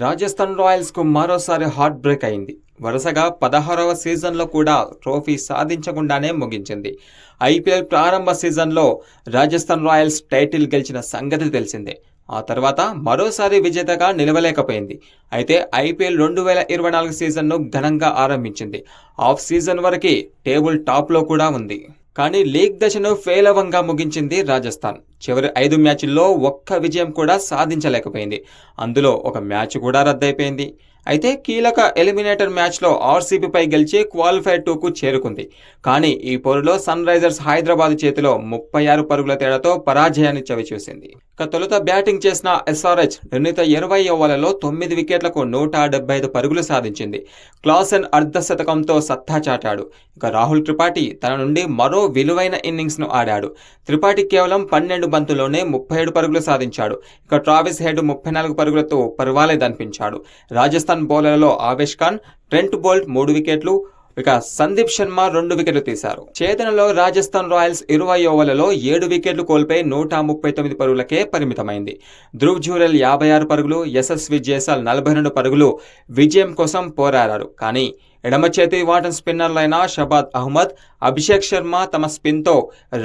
రాజస్థాన్ రాయల్స్కు మరోసారి heart break అయింది. వరుసగా పదహారవ సీజన్లో కూడా ట్రోఫీ సాధించకుండానే ముగించింది. ఐపీఎల్ ప్రారంభ సీజన్లో రాజస్థాన్ రాయల్స్ టైటిల్ గెలిచిన సంగతి తెలిసిందే. ఆ తర్వాత మరోసారి విజేతగా నిలవలేకపోయింది. అయితే ఐపీఎల్ రెండు వేల ఇరవై నాలుగు సీజన్ను ఘనంగా ఆరంభించింది. ఆఫ్ సీజన్ వరకు టేబుల్ టాప్లో కూడా ఉంది. కానీ లీగ్ దశను ఫేలవంగా ముగించింది రాజస్థాన్. చివరి ఐదు మ్యాచ్ల్లో ఒక్క విజయం కూడా సాధించలేకపోయింది. అందులో ఒక మ్యాచ్ కూడా రద్దయిపోయింది. అయితే కీలక ఎలిమినేటర్ మ్యాచ్లో ఆర్సీబీపై గెలిచి క్వాలిఫై టూకు చేరుకుంది. కానీ ఈ పోరులో సన్ రైజర్స్ హైదరాబాద్ చేతిలో ముప్పై ఆరు పరుగుల తేడాతో పరాజయాన్ని చవిచూసింది. ఇక తొలుత బ్యాటింగ్ చేసిన ఎస్ఆర్హెచ్ నిర్ణీత ఇరవై ఓవర్లలో తొమ్మిది వికెట్లకు నూట డెబ్బై ఐదు పరుగులు సాధించింది. క్లాసెన్ అర్ధశతకంతో సత్తా చాటాడు. ఇక రాహుల్ త్రిపాఠి తన నుండి మరో విలువైన ఇన్నింగ్స్ను ఆడాడు. త్రిపాఠి కేవలం పన్నెండు బంతుల్లోనే ముప్పై ఏడు పరుగులు సాధించాడు. ఇక ట్రావిస్ హెడ్ ముప్పై నాలుగు పరుగులతో పర్వాలేదనిపించాడు. రాజస్థాన్ బౌలర్లలో ఆవేష్ ఖాన్ ట్రెంట్ బోల్ట్ మూడు వికెట్లు ఇక సందీప్ శర్మ రెండు వికెట్లు తీశారు. చేతనలో రాజస్థాన్ రాయల్స్ ఇరవై ఓవర్లలో ఏడు వికెట్లు కోల్పోయి నూట ముప్పై తొమ్మిది పరుగులకే పరిమితమైంది. ధ్రువ్ జూరెల్ యాభై ఆరు పరుగులు యశస్వి జేసాల్ నలభై రెండు పరుగులు విజయం కోసం పోరాడారు. కానీ ఎడమ చేతి వాటన్ స్పిన్నర్లైన షబాద్ అహ్మద్ అభిషేక్ శర్మ తమ స్పిన్తో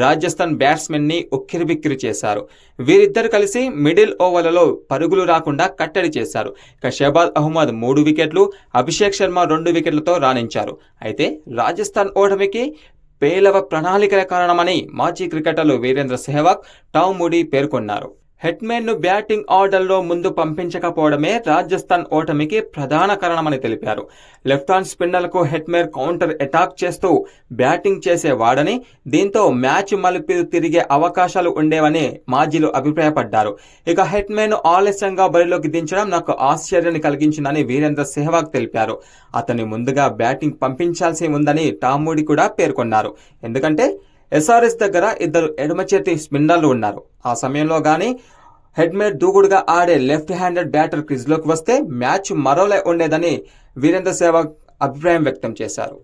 రాజస్థాన్ బ్యాట్స్మెన్ని ఉక్కిరిబిక్కిరి చేశారు. వీరిద్దరు కలిసి మిడిల్ ఓవర్లలో పరుగులు రాకుండా కట్టడి చేశారు. ఇక షబాద్ అహ్మద్ మూడు వికెట్లు అభిషేక్ శర్మ రెండు వికెట్లతో రాణించారు. అయితే రాజస్థాన్ ఓటమికి పేలవ ప్రణాళికల కారణమని మాజీ క్రికెటర్లు వీరేంద్ర సెహ్వాగ్ టామ్ మూడీ పేర్కొన్నారు. హెట్మెన్ను బ్యాటింగ్ ఆర్డర్లో ముందు పంపించకపోవడమే రాజస్థాన్ ఓటమికి ప్రధాన కారణమని తెలిపారు. లెఫ్ట్ హ్యాండ్ స్పిన్నర్లకు హెట్మేర్ కౌంటర్ అటాక్ చేస్తూ బ్యాటింగ్ చేసేవాడని దీంతో మ్యాచ్ మలుపు తిరిగే అవకాశాలు ఉండేవని మాజీలు అభిప్రాయపడ్డారు. ఇక హెట్మేన్ను ఆలస్యంగా బరిలోకి దించడం నాకు ఆశ్చర్యాన్ని కలిగించిందని వీరేంద్ర సెహ్వాగ్ తెలిపారు. అతని ముందుగా బ్యాటింగ్ పంపించాల్సి ఉందని టామూడి కూడా పేర్కొన్నారు. ఎందుకంటే ఎస్ఆర్ఎస్ దగ్గర ఇద్దరు ఎడమ చేతి స్పిన్నర్లు ఉన్నారు. ఆ సమయంలో గానీ హెడ్మేడ్ దూకుడుగా ఆడే లెఫ్ట్ హ్యాండెడ్ బ్యాటర్ క్రిజ్లోకి వస్తే మ్యాచ్ మరోలే ఉండేదని వీరేంద్ర సెహ్వాగ్ అభిప్రాయం వ్యక్తం చేశారు.